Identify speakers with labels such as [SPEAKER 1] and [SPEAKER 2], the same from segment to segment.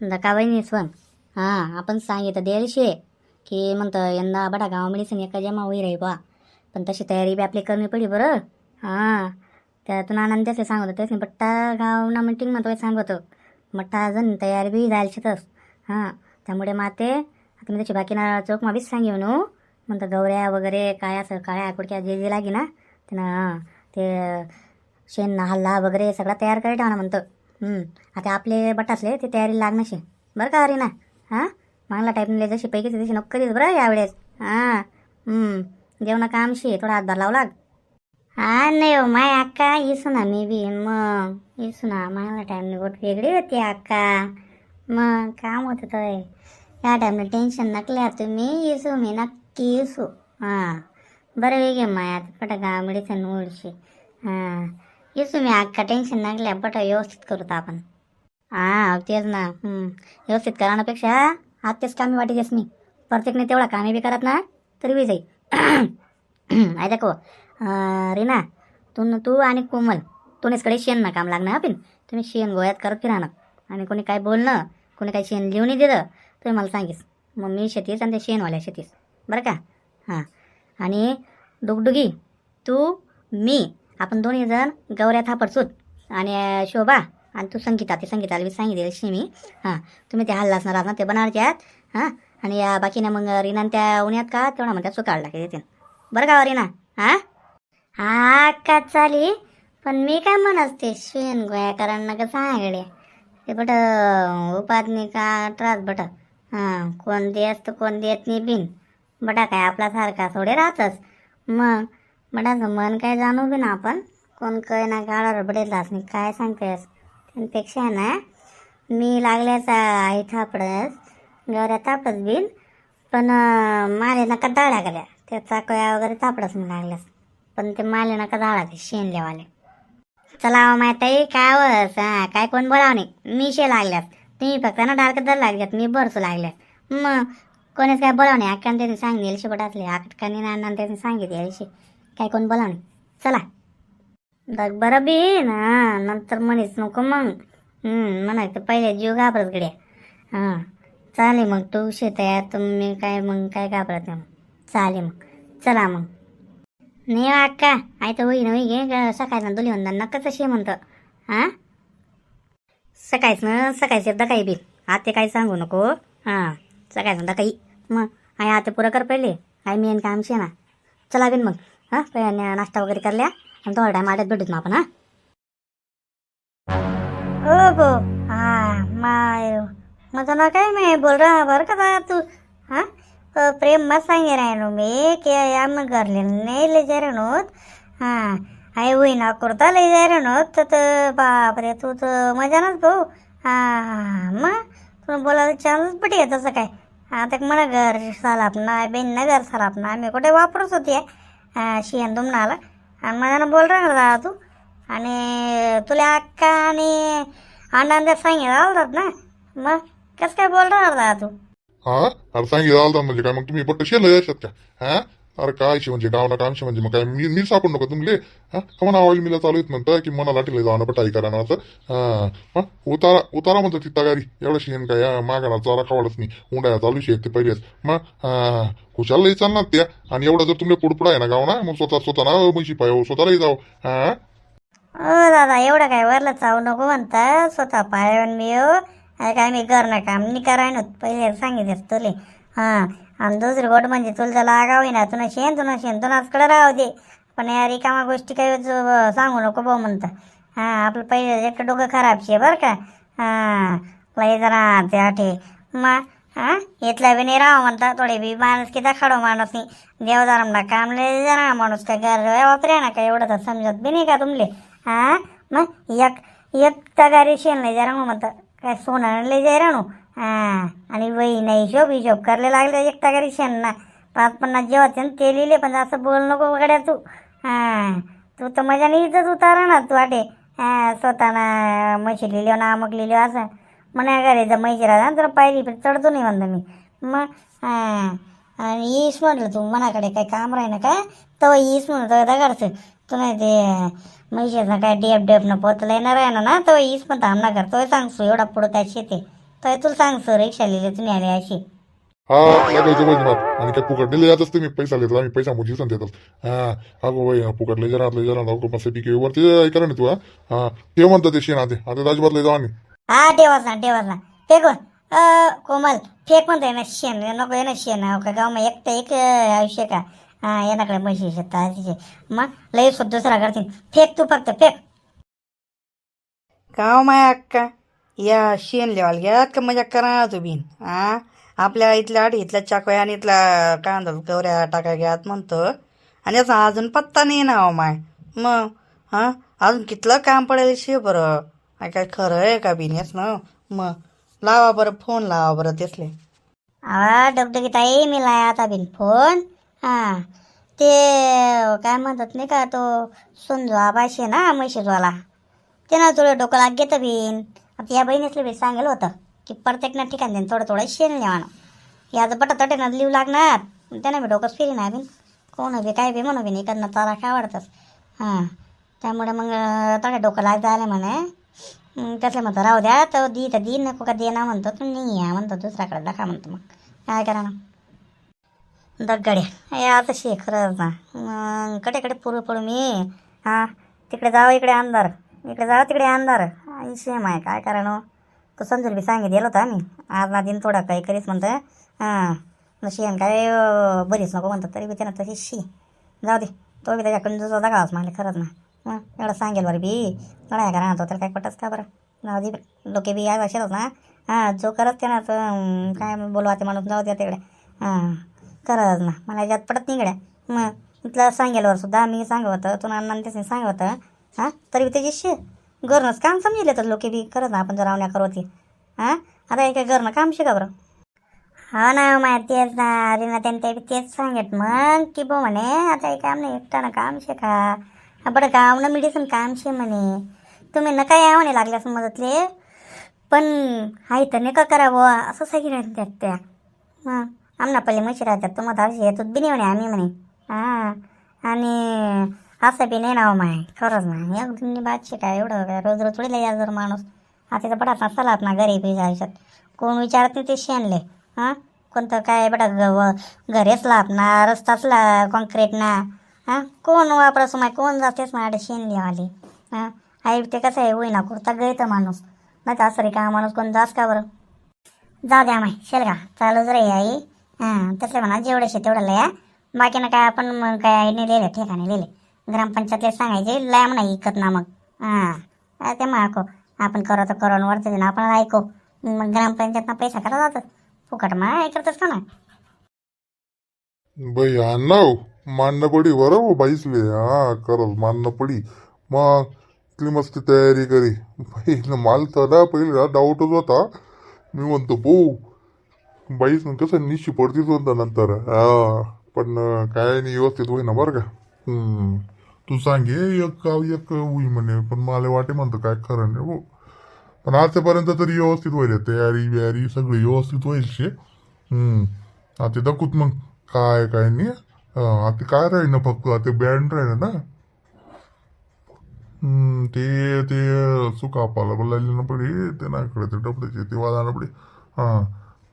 [SPEAKER 1] नका निस्वन हां आपण सांगितलं द्यायला की म्हणतं यंदा बडा गाव सण एका जमा होई रे बा पण तशी तयारी बी आपली करणी पडी बरं. हां त्यातून आनंद त्याचे सांगतो होते बट्टा गाव ना मिटिंग म्हणतो सांगतो. बट्टा अजून तयारी बी जायला शिकस हां त्यामुळे माते आता मी त्याची बाकीना चौक माबीच सांगे म्हणू हो. म्हणतं गवऱ्या वगैरे काय असं काळ्या कुडक्या जे जे लागी ना त्यानं ते शेण हल्ला वगैरे सगळा तयार करायला ठेवा ना म्हणतं. आता आपले बटासले ते तयारी लागण्याशी बरं का अरे ना हां? मागला टाईपने जशी पैकी तशी नको करीत बरं यावेळेस हां? हं. जेवणा कामशी थोडा हातभार लावू लाग. हा नाही हो माय अक्का येसू ना मी बी मग. येसू ना मागला टाईमने गोट वेगळी होती अक्का मग काम होतं तर या टाईमला टेन्शन नकल्या तुम्ही येसू मी नक्की येसू हां बरं वेगळे माय आता पटा गावामध्ये सण हां येसू मी अक्का टेन्शन नकल्या पटा व्यवस्थित करूत आपण हां तेच ना व्यवस्थित करण्यापेक्षा आत्तेच कामी वाटीतेस मी प्रत्येकने तेवढा कामी बी करत ना तरी बी जाई आहे देखो रीना तू न- तू आणि कोमल तुम्हीचकडे शेण ना काम लागणार आपण तुम्ही शेण गोळ्यात करत फिराणं आणि कोणी काय बोलणं कोणी काय शेण लिहून दिलं तुम्ही मला सांगेस मग मी शेतीस आणि ते शेणवाल्या शेतीस बरं का? हां. आणि डुगडुगी तू मी आपण दोन्ही जण गौऱ्या थापडसूत आणि शोभा आणि तू संगीता ते संगीताला मी सांगितलं शे मी हां. तुम्ही ते हल्ला असणार आहात ना ते बनारचे आहात. हां. आणि या बाकीनं मग रिनान त्या उन्हात का? तेवढा म्हणतात सुकाळला लागते येते बरं का हो, रिना? हां? हा का चाली पण मी काय म्हणत ते शेण गोयाकारांना का सांगडे. ते बट उपाधनी का त्रास बट. हां. कोण देत तर कोण देत नाही बिन. बटा काय आपला सारखा थोडे राहतच मग? बटाचं मन काय जाणू बी ना आपण? कोण काय ना गाळावर बडेलास नाही काय सांगतेस? त्यापेक्षा आहे ना मी लागल्याचा आई थापडस गवऱ्या तापच बिन पण माले नका दाळ्या गेल्या त्या चाकळ्या वगैरे तापडच मी लागल्यास. पण ते माले नका दाळा ते शेण लेवाले चला अहो आहे काय हो वस काय कोण बोलाव नाही. मी शे लागल्यास. तुम्ही फक्त ना डार्क दर लागल्यात मी बरसू लागल्यात मग? कोणीच काय बोलाव नाही. अक्काने त्यांनी सांगितले शेवट असले अक्काने नाना त्यांनी सांगितले एलशी काय कोण बोलाव नाही. चला. बघ बरं बी ना नंतर म्हणीच नको मग. म्हणा तर पहिले जीव घाबरत गड्या. हां. चालेल मग तू शेत तयार तुम्ही काय मग काय घाबरत नाही मग. चालेल मग. चला मग. नाही अक्का आय तर होई ना होई घे सकाळी सकाळचं दोन्ही म्हणतात नक्काच अशी म्हणतं. हां? सकाळीच ना सकाळीच एकदा काही बी. आता ते काही सांगू नको हां. सकाळचं एकदा काही मग. आई आता पुरं कर पहिले. आई मी काम कामशी ना. चला बिन मग. हां पहिले नाश्ता वगैरे करल्या आणि थोडा टाईम आड्यात भेटूत मग आपण हां. ओ गो. हा माय. माझं ना काय मी बोल रहा बरं का बा तू? हां? प्रेम मत सांगे राहिलो मी की आम घरले नाही लय जाय राहणोत हां आई होईना कुर्ता लय जाय राहणोत तर तर बापरे तू तर मजा नाच भाऊ हां मग? तुला बोलायला चालच पटे तसं काय? आता मला घर सालापना बेन ना घर सालापना मी कुठे वापरत होती शियन तुमनाला आणि माझ्या बोल राहिला तू. आणि तुला अक्का आणि आनंद सांगितलं आलतात ना? मग कसं काय बोल राहिला तू?
[SPEAKER 2] हा? अरे सांगितलं आलतात म्हणजे काय? मग तुम्ही पट्ट शेल का? हा? अरे काय शे म्हणजे? काम कामशे म्हणजे? मग काय मी मी सापड नको तुमले हा? कमान ऑइल मिला चालू येत म्हणतं की मला लाटीला जाणं पटाई करा ना हा. उतारा उतारा म्हणतो ती तगारी एवढं शेण काय? हा, मागाला चारा खावडच नाही. उंडाया चालू शे ते पहिलेच. मग हा. चाल चालणार त्या. आणि एवढं जर तुम्ही पुडपुडा आहे ना गाव ना मग स्वतः स्वतः ना म्हशी पाय हो, स्वतःलाही जाऊ हा?
[SPEAKER 1] दादा एवढं काय वरला चावू नको म्हणता स्वतः पाय मी हो. अरे काय मी करणं काम नाही कराय ना पहिले सांगितलं तुले. हां आणि दुसरी गोट म्हणजे तुला त्याला आगावी ना तुला शेण तुला शेण तुला कडे राहू दे. पण या रिकामा गोष्टी काही सांगू नको भाऊ म्हणता. हां आपलं पहिले एक डोकं खराब शे बरं का? हां लय जरा ते आठे. मग हां इथला बी नाही राहा म्हणता. थोडे बी माणूस किती खडो माणूस नाही. देवदारमला काम लय जरा माणूस काय घर वापरे ना काय एवढं तर समजत बी नाही का तुमले? हां मग एक एक तगारी शेण नाही जरा म्हणतं. काय सोनं लय जाय राणू हां आणि वही नाही हिशोब हिशोब करले लागले एकटा घरी शेणना. पाच पन्नास ना ते लिहिले पण असं बोल नको गड्या तू. हां तू तर मजा नाही इथंच उतारा ना तू आटे हां स्वतःना म्हशी लिहिलो ना आमक लिहिलो असं. म्हणा घरी जर म्हशी राहता तर पाहिली पण चढतो नाही म्हणतो मी. मग हां आणि ईस म्हटलं तू मनाकडे काही काम राही ना का? तेव्हा ईस म्हणतो दगाडचं तू नाही ते म्हैशेचं काय डेप डेपनं पोतलं येणार आहे ना ना तेव्हा ईस पण थांब ना कर. तो सांगसो एवढा पुढं काय शेते? तर तुला सांगसो रिक्षा लिहिली तुम्ही आले अशी
[SPEAKER 2] हा असते मी पैसा देतो आम्ही पैसा मुझी देतात हा अगो लय जरा जरा मस्त पिके वरती ऐका ना तू हा हा ते म्हणतं ते शेण आते. जाऊ आणि
[SPEAKER 1] हा ठेवाच ना ठेवाच ना. फेकून अ कोमल. फेक म्हणतोय ना शेण. नको आहे ना शेण. का गाव एकटं एक आयुष्य का? हा येणाकडे म्हशी शेतात तिचे? मग सुद्धा दुसरा करतील. फेक तू फक्त फेक.
[SPEAKER 3] गाव माया अक्का? या शेण लेवाल घ्यात का मजा करा तुम्ही हा आपल्या इथल्या आडी इथल्या चाकव्या आणि इथल्या कांदा गवऱ्या टाका घ्यात म्हणतो. आणि याचा अजून पत्ता नाही ना हो माय. मग हा? अजून कितलं काम पडेल शे बरं? काय खरं आहे का बिन हेच ना? मग लावा बरं फोन लावा बरं तेसले
[SPEAKER 1] आवा डगडगी ताई मी लाय आता बिन फोन. हां. ते काय म्हणतात नाही का तो सुंजो आबाशी ना म्हशीजवाला ते ना थोडं डोकं लाग घेतं बीन. आता या बहिणीसले बी सांगेल होतं की प्रत्येक ना देईन थोडं थोडं शेण नेवानं याचं बटा तटेनं लिव लागणार त्यानं बी डोकंच फिरी ना बीन. कोण बी काय बी म्हणू बिन इकडनं तारा काय आवडतंच. हां. त्यामुळे मग तडे डोकं लाग झालं म्हणे. कसं म्हणतो राहू द्या तर दी तर दी नको का दे ना म्हणतो तू नाही या म्हणतो दुसऱ्याकडे दाखवा म्हणतो मग. काय करा ना दगड्या हे आता शे खरंच ना मग कडे कडे पुरू पडू मी. हां तिकडे जावं इकडे अंधार. इकडे जावं तिकडे अंधार. आई शेम आहे. काय करा हो? तो समजून बी सांगित गेलो होता आम्ही. आज ना दिन थोडा काही करीस म्हणतं हां शेण काय बरीच नको म्हणतो तरी बी त्यानं तशी शी जाऊ दे. तो बी त्याच्याकडून जो दागावाच मला खरंच ना. मग एवढं सांगेल बरं बी. लढाया करा तो त्याला काय पटच का बरं? जाऊ दे लोके बी या असेलच ना. हां जो करत त्यानं तर काय बोलवा ते माणूस जाऊ द्या तिकडे हां. करत ना. मला याच्यात पडत नाही गड्या. मग तुला सांगेलवर सुद्धा मी सांगत होतं तू अण्णा त्याने सांगत होतं. हां? तरी बी त्याची शे घरनंच काम समजेल तर लोके बी करत ना आपण जर रावण्या करवती हां? आता एक काय घरनं काम शिका बरं? हा ना माय तेच ना. अरे ना त्याने ते तेच सांगत. मग की बो म्हणे आता हे काम नाही एकटानं काम शिका बरं गाव ना मिळीसन काम शे म्हणे. तुम्ही नका या म्हणे लागल्यास मदतले. पण हाय तर नका करावं असं सांगितलं त्यात त्या. हां आमना पहिले म्हशी राहतात तुम्हाला धावशी येतच बी नाही म्हणे आम्ही म्हणे. हां आणि असं बी नाही नाव माय खरंच ना एक जुनी बातशी काय एवढं काय रोज रोज थोडी लय जर माणूस. आता तिथं बडा नसाला ना घरी बी आयुष्यात. कोण विचारत नाही ते शेणले हां? कोणतं काय बडा ग घरेच लापना रस्ताच ला कॉन्क्रीट ना हां? कोण वापरस माय कोण जातेच माझ्या शेण आले हां? आई ते कसं आहे होईना कुर्ता गळतं माणूस. नाही तर असं रे का माणूस कोण जास का बरं? जाऊ द्या माय शेल का चालूच रे आई. तसं म्हणा जेवढे शे तेवढं लया. बाकीनं काय आपण मग काय नाही लिहिले ठिकाणी लिहिले. ग्रामपंचायतले सांगायचे लया म्हणा इकत ना मग. हां ते मग ऐको आपण करो तर करो वरते ना आपण ऐको. मग ग्रामपंचायतनं पैसा करा जातात फुकट मग ऐकतच का ना
[SPEAKER 2] बाई अण्णा मान्य पडी बरं हो बाईसले हा करल मान्य पडी मग इथली मस्त तयारी करी. बाई माल तर ना पहिले डाऊटच होता. मी म्हणतो भाऊ बाईस कसं निशी पडतीच म्हणता नंतर. हा पण काय नाही व्यवस्थित होईना बरं का. तू सांगे एक गाव एक होई म्हणे पण मला वाटे म्हणतो काय खरं नाही हो. पण आजपर्यंत तरी व्यवस्थित होईल तयारी बियारी सगळी व्यवस्थित होईल शे. आता दाखवत मग काय काय नाही. आता काय राहील ना फक्त आता बँड राहील ना. ते ते ते सुकापाला बोलायला ना पडे ते ना ते डबड्याचे ते वाजायला पडे हां.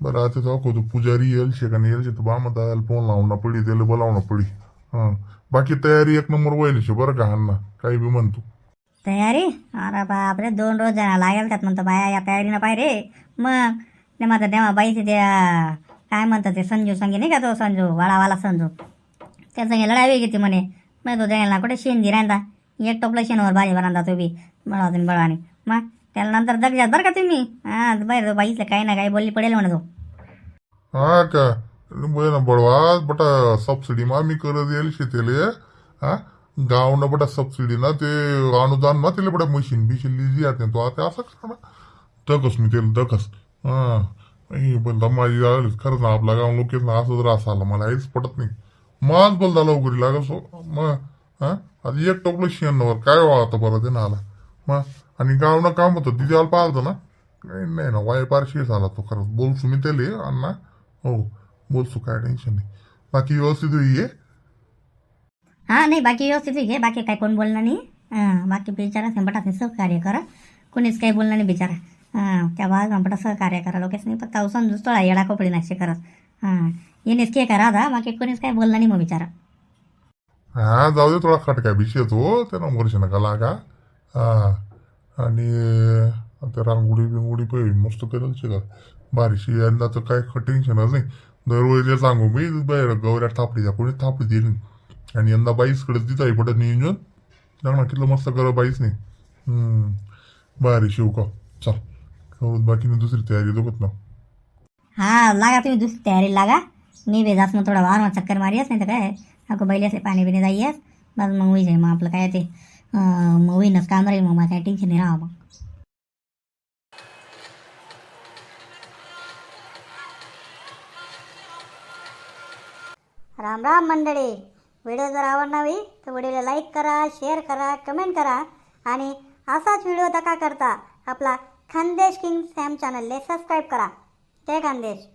[SPEAKER 2] बरं आता दाखवतो पुजारी येईल शे का नाही येईल शे तर फोन लावणं पडी त्याला बोलावणं पडी. हां. बाकी तयारी एक नंबर व्हायला शे बरं का अण्णा? काही बी म्हणतो.
[SPEAKER 1] तयारी? अरे बापरे दोन रोज जणा लागेल त्यात म्हणतो बाया या तयारीनं पाय रे. मग ते माझं तेव्हा बाईचे ते काय म्हणतात ते संजू संगी नाही का तो संजू वाळावाला संजू? त्या संगी लढाई ती म्हणे. मग तो द्यायला कुठे शेण दि रांदा एक टोपला शेणवर भाजी बनांदा तो बी बळावून. बळाने मग त्याला नंतर दगजात बरं का तुम्ही? हां बाहेर तो बाईचं काही ना काही बोलली पडेल म्हणतो
[SPEAKER 2] हा का? ना बडवा बटा सबसिडी मा मी करत येईल शेतीले हा? गाव ना बटा सबसिडी ना ते अनुदान ना त्याला बटा मशीन बिशीन लिजी आते तो आता असं कर ना. दकस मी त्याला दकस हा. बोलता माझी झाली खरंच ना आपला गाव लोक ना असं जर असं आलं मला हेच पटत नाही. माझ बोलता लवकरी लागस मग हा? आता एक टोपलं शेणवर काय व्हा आता बरं ते ना आला मग आणि गाव ना काम होतं तिथे आला पाहतो ना. काही नाही ना वाय पारशी झाला तो खरंच. बोलसू मी त्याले अण्णा. हो बोलतो काय टेन्शन नाही. बाकी व्यवस्थित आहे
[SPEAKER 1] हां नाही बाकी व्यवस्थित घे बाकी काय कोण बोलणार नाही. हां बाकी बिचारा संपटात सहकार्य करा. कोणीच काही बोलणार नाही बिचारा. हां बाळ संपटा सहकार्य करा. लोकेच नाही फक्त अवसान दुसतोळा येडा कोपडी नाशे करत. हां येणेच के करा आता बाकी कोणीच काही बोलणार नाही मग बिचारा.
[SPEAKER 2] हा जाऊ दे थोडा खटका बिशी येतो त्याला वर्ष नका लागा. हा. आणि आता रांगोळी बिंगोळी पण मस्त करेल शिका बारीशी यंदा तर काय टेन्शनच नाही. दरवेळेला सांगू मी बाहेर गौऱ्या थापडी द्या कोणी थापडी दिली आणि यंदा बाईसकडे तिथं आहे पडत नियोजन लग्न किती मस्त कर बाईस नाही. बारी शिव का चल. करू बाकी दुसरी तयारी बघत ना
[SPEAKER 1] हा लागा तुम्ही दुसरी तयारी लागा. मी बी जात मग थोडा वार चक्कर मारियास नाही तर काय? अगं बैली पाणी बिणी जाईयास. बस मग होई जाई मग आपलं काय ते. मग होईनच काम राहील मग मला काय टेन्शन नाही राहा मग. राम राम मंडळी. व्हिडिओ जर आवडणावी तर व्हिडिओला लाईक करा शेअर करा कमेंट करा. आणि असाच व्हिडिओ दका करता आपला खानदेश किंग सॅम चॅनलले सबस्क्राईब करा. जय खानदेश.